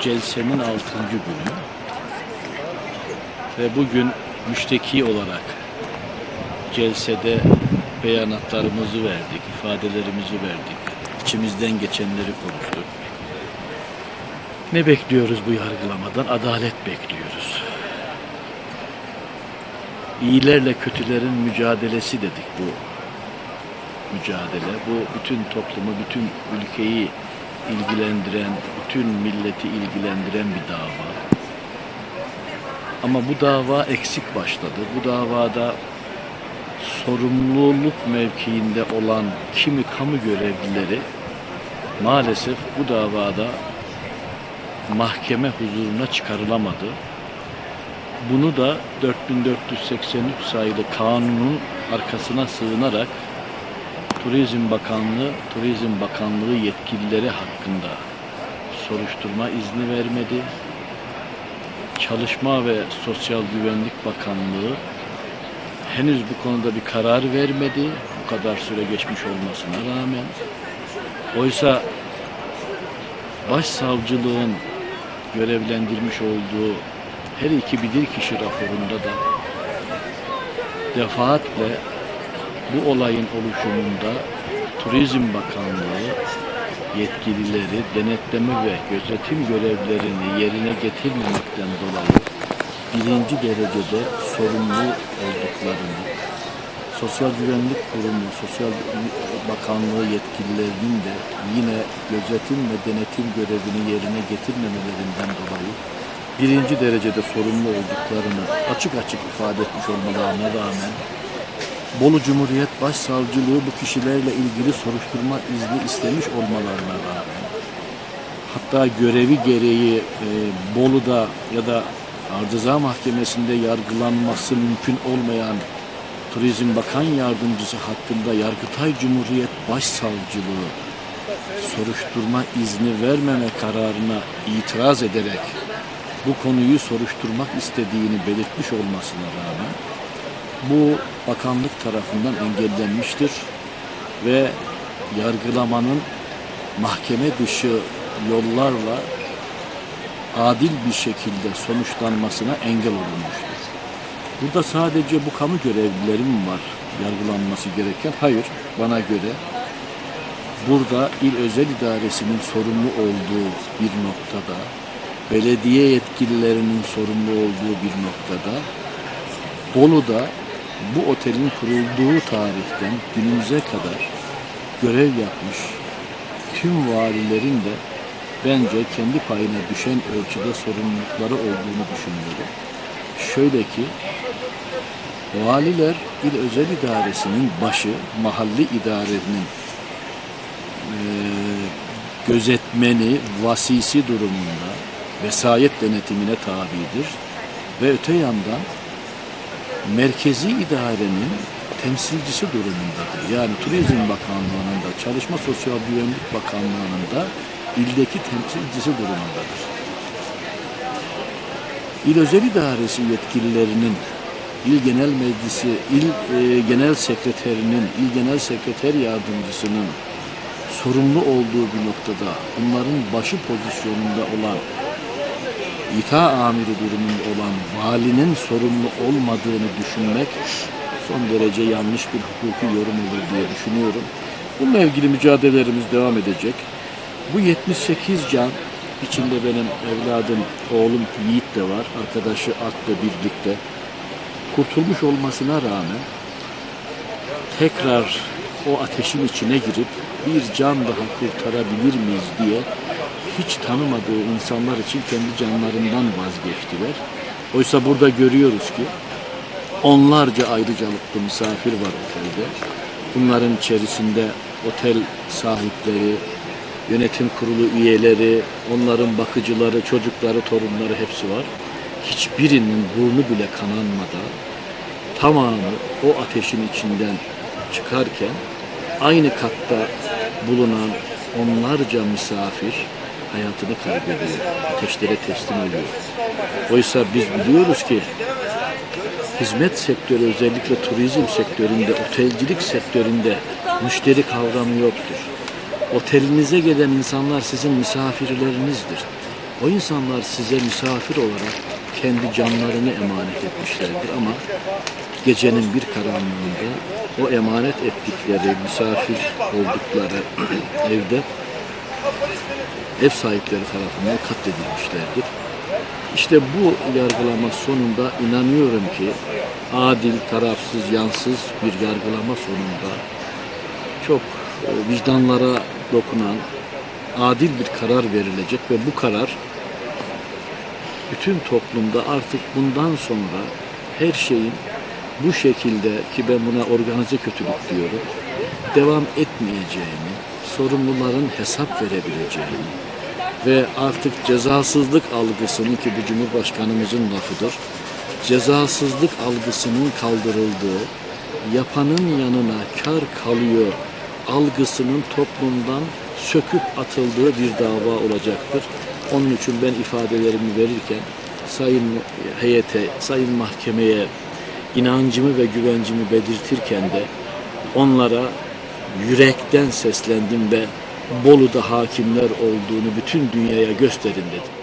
Celse'nin 6. günü ve bugün müşteki olarak Celse'de beyanatlarımızı verdik, ifadelerimizi verdik, içimizden geçenleri konuştuk. Ne bekliyoruz bu yargılamadan? Adalet bekliyoruz. İyilerle kötülerin mücadelesi dedik bu mücadele. Bu bütün toplumu, bütün ülkeyi ilgilendiren, bütün milleti ilgilendiren bir dava. Ama bu dava eksik başladı. Bu davada sorumluluk mevkiinde olan kimi kamu görevlileri maalesef bu davada mahkeme huzuruna çıkarılamadı. Bunu da 4483 sayılı kanunun arkasına sığınarak Turizm Bakanlığı, Turizm Bakanlığı yetkilileri hakkında soruşturma izni vermedi. Çalışma ve Sosyal Güvenlik Bakanlığı henüz bu konuda bir karar vermedi. Bu kadar süre geçmiş olmasına rağmen. Oysa başsavcılığın görevlendirmiş olduğu her iki bilirkişi raporunda da defaatle bu olayın oluşumunda Turizm Bakanlığı yetkilileri denetleme ve gözetim görevlerini yerine getirmemekten dolayı birinci derecede sorumlu olduklarını, Sosyal Güvenlik Kurumu, Sosyal Bakanlığı yetkililerinin de yine gözetim ve denetim görevini yerine getirmemelerinden dolayı birinci derecede sorumlu olduklarını açık açık ifade etmiş olmalarına rağmen Bolu Cumhuriyet Başsavcılığı bu kişilerle ilgili soruşturma izni istemiş olmalarına rağmen hatta görevi gereği e, Bolu'da ya da Ardıza Mahkemesi'nde yargılanması mümkün olmayan Turizm Bakan Yardımcısı hakkında Yargıtay Cumhuriyet Başsavcılığı soruşturma izni vermeme kararına itiraz ederek bu konuyu soruşturmak istediğini belirtmiş olmasına rağmen bu bakanlık tarafından engellenmiştir ve yargılamanın mahkeme dışı yollarla adil bir şekilde sonuçlanmasına engel olunmuştur. Burada sadece bu kamu görevlileri var yargılanması gereken? Hayır, bana göre burada il özel idaresinin sorumlu olduğu bir noktada, belediye yetkililerinin sorumlu olduğu bir noktada, Bolu'da bu otelin kurulduğu tarihten günümüze kadar görev yapmış tüm valilerin de bence kendi payına düşen ölçüde sorumlulukları olduğunu düşünüyorum. Şöyle ki valiler il özel idaresinin başı mahalli idarenin eee, gözetmeni, vasisi durumunda vesayet denetimine tabidir ve öte yandan merkezi idarenin temsilcisi durumundadır. Yani Turizm Bakanlığı'nın da Çalışma Sosyal Güvenlik Bakanlığı'nın da ildeki temsilcisi durumundadır. İl Özel İdaresi yetkililerinin İl Genel Meclisi, İl e, Genel Sekreterinin, İl Genel Sekreter Yardımcısının sorumlu olduğu bir noktada bunların başı pozisyonunda olan İTA amiri durumunda olan valinin sorumlu olmadığını düşünmek son derece yanlış bir hukuki yorum olur diye düşünüyorum. Bununla ilgili mücadelelerimiz devam edecek. Bu 78 can içinde benim evladım, oğlum Yiğit de var. Arkadaşı Ak'la birlikte kurtulmuş olmasına rağmen tekrar o ateşin içine girip bir can daha kurtarabilir miyiz diye hiç tanımadığı insanlar için kendi canlarından vazgeçtiler. Oysa burada görüyoruz ki onlarca ayrıcalıklı misafir var otelde. Bunların içerisinde otel sahipleri, yönetim kurulu üyeleri, onların bakıcıları, çocukları, torunları hepsi var. Hiçbirinin burnu bile kananmadan tamamı o ateşin içinden çıkarken aynı katta bulunan onlarca misafir hayatını kaybediyor. Ateşlere teslim oluyor. Oysa biz biliyoruz ki hizmet sektörü özellikle turizm sektöründe, otelcilik sektöründe müşteri kavramı yoktur. Otelinize gelen insanlar sizin misafirlerinizdir. O insanlar size misafir olarak kendi canlarını emanet etmişlerdir ama gecenin bir karanlığında o emanet ettikleri, misafir oldukları evde ev sahipleri tarafından katledilmişlerdir. İşte bu yargılama sonunda inanıyorum ki adil, tarafsız, yansız bir yargılama sonunda çok e, vicdanlara dokunan adil bir karar verilecek ve bu karar bütün toplumda artık bundan sonra her şeyin bu şekilde ki ben buna organize kötülük diyorum devam etmeyeceğini, sorumluların hesap verebileceğini ve artık cezasızlık algısının ki bu Cumhurbaşkanımızın lafıdır, cezasızlık algısının kaldırıldığı, yapanın yanına kar kalıyor algısının toplumdan söküp atıldığı bir dava olacaktır. Onun için ben ifadelerimi verirken sayın heyete, sayın mahkemeye inancımı ve güvencimi belirtirken de onlara yürekten seslendim ve Bolu'da hakimler olduğunu bütün dünyaya gösterin dedim.